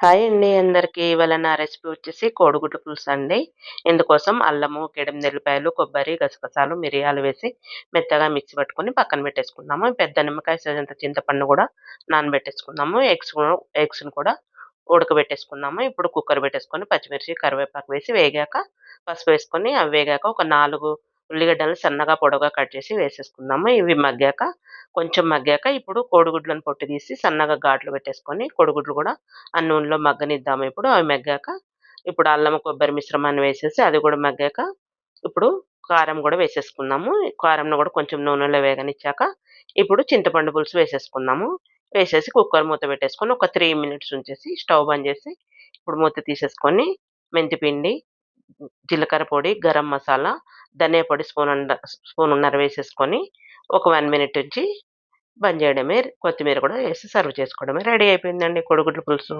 Hi అండి అందరికీ. ఇవాళ నా రెసిపీ వచ్చేసి కోడిగుడ్డు పులుసు అండి. ఇందుకోసం అల్లము ఎల్లిపాయలు కొబ్బరి గసగసాలు మిరియాలు వేసి మెత్తగా మిక్సీ పట్టుకొని పక్కన పెట్టేసుకున్నాము పెద్ద నిమ్మకాయ సజంత చింతపండు కూడా నానబెట్టేసుకున్నాము ఎగ్స్ ఎగ్స్ని కూడా ఉడకబెట్టేసుకున్నాము ఇప్పుడు కుక్కర్ పెట్టేసుకొని పచ్చిమిర్చి కరివేపాకు వేసి వేగాక పసుపు వేసుకొని అవి వేగాక ఒక నాలుగు ఉల్లిగడ్డలు సన్నగా పొడవుగా కట్ చేసి వేసేసుకున్నాము ఇవి మగ్గాక కొంచెం మగ్గాక ఇప్పుడు కోడిగుడ్లను పొట్టు తీసి సన్నగా ఘాట్లు పెట్టేసుకొని కోడిగుడ్లు కూడా ఆ నూనెలో మగ్గనిద్దాము. ఇప్పుడు అవి మగ్గాక ఇప్పుడు అల్లం కొబ్బరి మిశ్రమాన్ని వేసేసి అది కూడా మగ్గాక ఇప్పుడు కారం కూడా వేసేసుకున్నాము కారంను కూడా కొంచెం నూనెలో వేగనిచ్చాక ఇప్పుడు చింతపండు పులుసు వేసేసుకున్నాము వేసేసి కుక్కర్ మూత పెట్టేసుకొని ఒక త్రీ మినిట్స్ ఉంచేసి స్టవ్ బంద్ చేసి ఇప్పుడు మూత తీసేసుకొని మెంతిపిండి జీలకర్ర పొడి గరం మసాలా ధనియా పొడి స్పూన్ స్పూన్ ఉన్నర వేసేసుకొని ఒక వన్ మినిట్ ఉంచి బంద్ చేయడమే కొత్తిమీర కూడా వేసి సర్వ్ చేసుకోవడమే. రెడీ అయిపోయిందండి కోడిగుడ్ల పులుసు.